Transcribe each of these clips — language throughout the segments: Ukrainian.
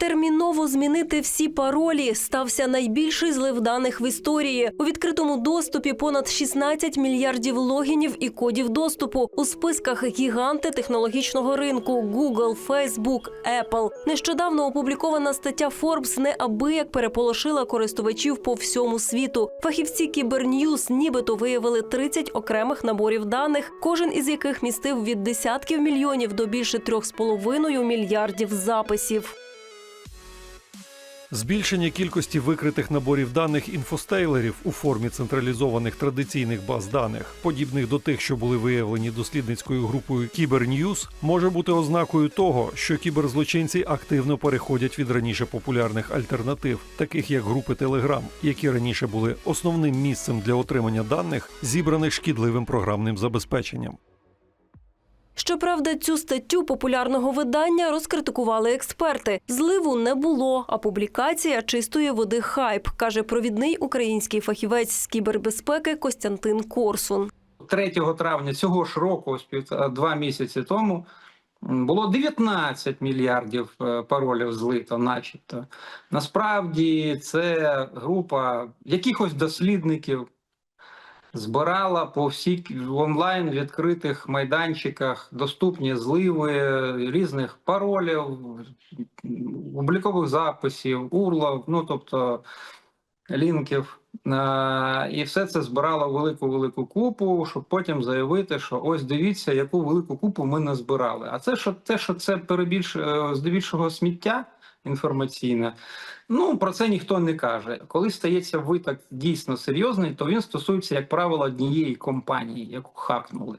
Терміново змінити всі паролі стався найбільший злив даних в історії. У відкритому доступі понад 16 мільярдів логінів і кодів доступу у списках гіганти технологічного ринку Google, Facebook, Apple. Нещодавно опублікована стаття Forbes неабияк переполошила користувачів по всьому світу. Фахівці Кіберньюз нібито виявили 30 окремих наборів даних, кожен із яких містив від десятків мільйонів до більше 3,5 мільярдів записів. Збільшення кількості викритих наборів даних інфостейлерів у формі централізованих традиційних баз даних, подібних до тих, що були виявлені дослідницькою групою Кіберньюз, може бути ознакою того, що кіберзлочинці активно переходять від раніше популярних альтернатив, таких як групи Telegram, які раніше були основним місцем для отримання даних, зібраних шкідливим програмним забезпеченням. Щоправда, цю статтю популярного видання розкритикували експерти. Зливу не було, а публікація чистої води хайп, каже провідний український фахівець з кібербезпеки Костянтин Корсун. 3 травня цього ж року, два місяці тому, було 19 мільярдів е, паролів злито, начебто. Насправді це група якихось дослідників збирала по всіх онлайн відкритих майданчиках доступні зливи різних паролів, облікових записів, урлов, ну тобто лінків. Е, І все це збирало велику велику купу, щоб потім заявити, що ось дивіться, яку велику купу ми назбирали. А це що те, що це перебільш е, здебільшого сміття інформаційне. Ну про це ніхто не каже. Коли стається виток дійсно серйозний, то він стосується, як правило, однієї компанії, яку хакнули,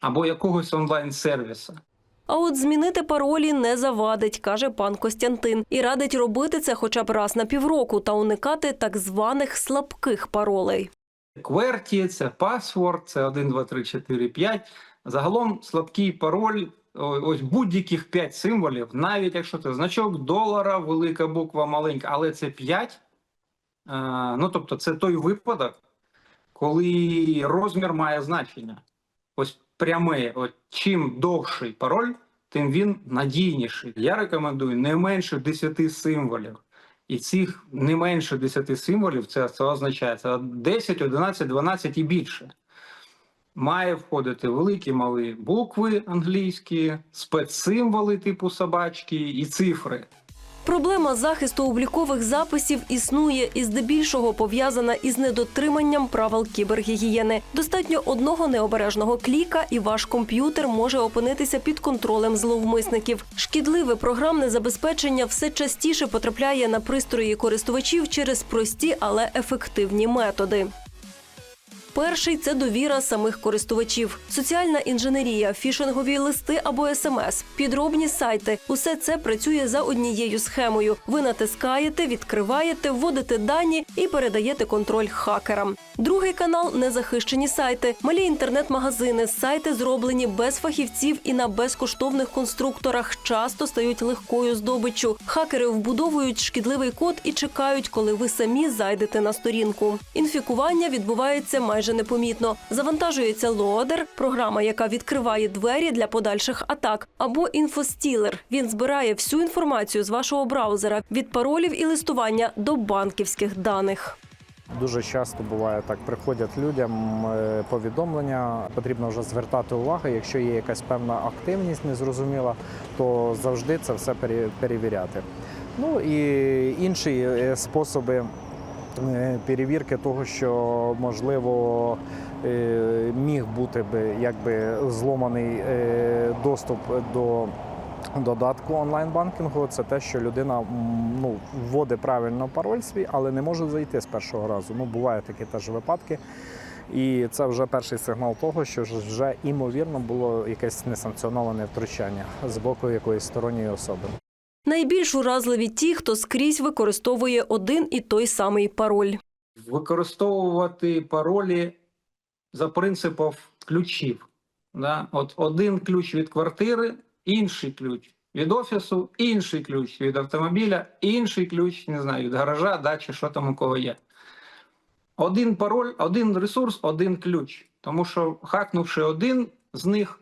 або якогось онлайн-сервіса. А от змінити паролі не завадить, каже пан Костянтин, і радить робити це хоча б раз на півроку та уникати так званих слабких паролей. QWERTY, це password, це 1, 2, 3, 4, 5. Загалом слабкий пароль, ось будь-яких 5 символів, навіть якщо це значок долара, велика буква, маленька, але це 5. Е, ну, тобто, це той випадок, коли розмір має значення. Ось пряме, от чим довший пароль, тим він надійніший. Я рекомендую не менше 10 символів. І цих не менше 10 символів, це, це означає це 10, 11, 12 і більше. Має входити великі малі букви англійські, спецсимволи типу собачки і цифри. Проблема захисту облікових записів існує і здебільшого пов'язана із недотриманням правил кібергігієни. Достатньо одного необережного кліка, і ваш комп'ютер може опинитися під контролем зловмисників. Шкідливе програмне забезпечення все частіше потрапляє на пристрої користувачів через прості, але ефективні методи. Перший це довіра самих користувачів, соціальна інженерія, фішингові листи або смс, підробні сайти. Усе це працює за однією схемою. Ви натискаєте, відкриваєте, вводите дані і передаєте контроль хакерам. Другий канал незахищені сайти, малі інтернет-магазини. Сайти зроблені без фахівців і на безкоштовних конструкторах. Часто стають легкою здобиччю. Хакери вбудовують шкідливий код і чекають, коли ви самі зайдете на сторінку. Інфікування відбувається майже непомітно. Завантажується лоадер, програма, яка відкриває двері для подальших атак, або інфостілер. Він збирає всю інформацію з вашого браузера від паролів і листування до банківських даних. Дуже часто буває так, приходять людям е, повідомлення, потрібно вже звертати увагу. Якщо є якась певна активність незрозуміла, то завжди це все пере- перевіряти. Ну і інші е, способи перевірки того, що можливо е, міг бути би якби зломаний е, доступ до додатку онлайн-банкінгу це те, що людина ну, вводить правильно пароль свій, але не може зайти з першого разу. Ну, бувають такі теж випадки. І це вже перший сигнал того, що вже імовірно було якесь несанкціоноване втручання з боку якоїсь сторонньої особи. Найбільш уразливі ті, хто скрізь використовує один і той самий пароль. використовувати паролі за принципом ключів. Да? От один ключ від квартири, інший ключ від офісу, інший ключ від автомобіля, інший ключ, не знаю, від гаража, дачі, що там у кого є. Один пароль, один ресурс, один ключ. Тому що хакнувши один з них,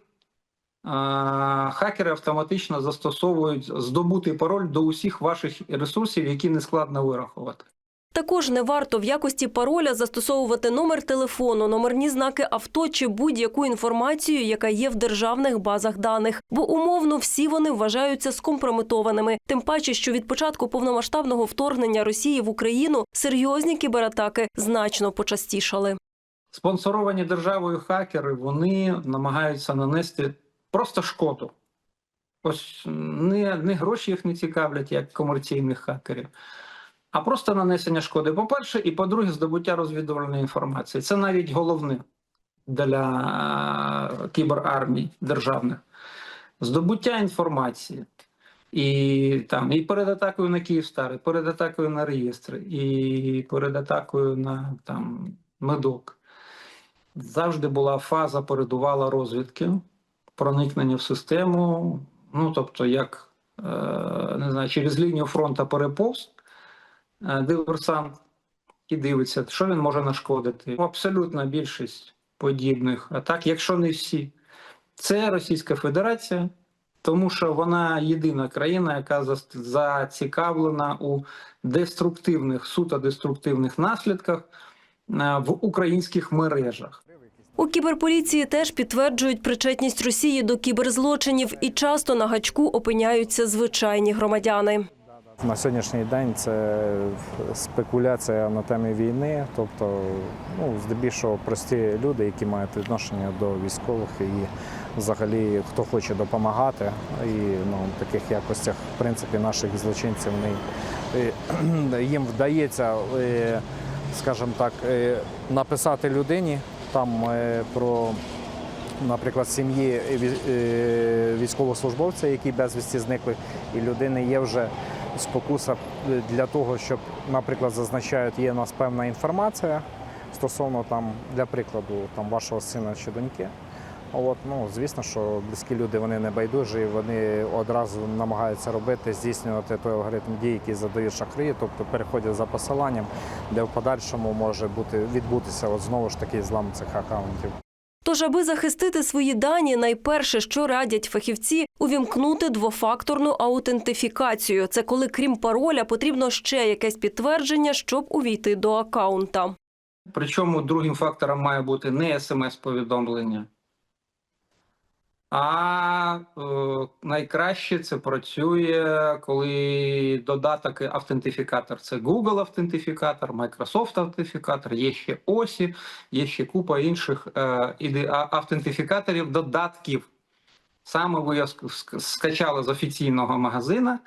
хакери автоматично застосовують здобутий пароль до усіх ваших ресурсів, які не складно вирахувати. Також не варто в якості пароля застосовувати номер телефону, номерні знаки авто чи будь-яку інформацію, яка є в державних базах даних, бо умовно всі вони вважаються скомпрометованими. Тим паче, що від початку повномасштабного вторгнення Росії в Україну серйозні кібератаки значно почастішали. Спонсоровані державою хакери вони намагаються нанести просто шкоду. Ось не, не гроші їх не цікавлять, як комерційних хакерів, а просто нанесення шкоди. По-перше, і по-друге, здобуття розвідувальної інформації. Це навіть головне для е, кіберармій державних. Здобуття інформації. І там і перед атакою на Київстар, і перед атакою на реєстри, і перед атакою на там медок. Завжди була фаза передувала розвідки, проникнення в систему. Ну, тобто, як е, не знаю, через лінію фронту переповз е, диверсант і дивиться, що він може нашкодити. Абсолютна більшість подібних атак, якщо не всі, це Російська Федерація, тому що вона єдина країна, яка зацікавлена у деструктивних, суто деструктивних наслідках е, в українських мережах. У кіберполіції теж підтверджують причетність Росії до кіберзлочинів і часто на гачку опиняються звичайні громадяни. На сьогоднішній день це спекуляція на темі війни, тобто ну, здебільшого прості люди, які мають відношення до військових і взагалі хто хоче допомагати. І ну, в таких якостях, в принципі, наших злочинців вони, е, їм вдається, е, скажімо так, е, написати людині там е, про наприклад, сім'ї е, військовослужбовця, які безвісті зникли, і людини є вже спокуса для того, щоб, наприклад, зазначають, є у нас певна інформація стосовно там, для прикладу, там вашого сина чи доньки. От, ну, звісно, що близькі люди вони не байдужі, вони одразу намагаються робити, здійснювати той алгоритм дій, який задають шахраї, тобто переходять за посиланням, де в подальшому може бути відбутися от знову ж таки злам цих акаунтів. Тож, аби захистити свої дані, найперше, що радять фахівці, увімкнути двофакторну аутентифікацію. Це коли, крім пароля, потрібно ще якесь підтвердження, щоб увійти до акаунта. Причому другим фактором має бути не смс-повідомлення, а е, найкраще це працює, коли додаток автентифікатор. Це Google автентифікатор, Microsoft автентифікатор, є ще OSI, є ще купа інших е, автентифікаторів, додатків. Саме ви скачали з офіційного магазина,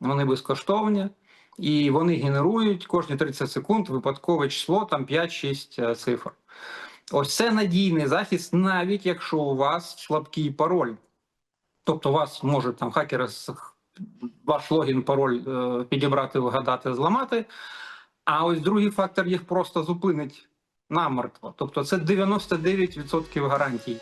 вони безкоштовні. І вони генерують кожні 30 секунд випадкове число, там 5-6 е, цифр. Ось це надійний захист, навіть якщо у вас слабкий пароль. Тобто, вас може там хакери ваш логін, пароль е, підібрати, вгадати, зламати. А ось другий фактор їх просто зупинить намертво. Тобто це 99% гарантій.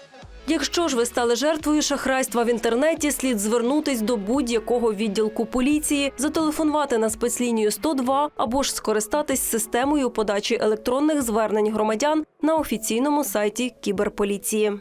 Якщо ж ви стали жертвою шахрайства в інтернеті, слід звернутись до будь-якого відділку поліції, зателефонувати на спецлінію 102 або ж скористатись системою подачі електронних звернень громадян на офіційному сайті кіберполіції.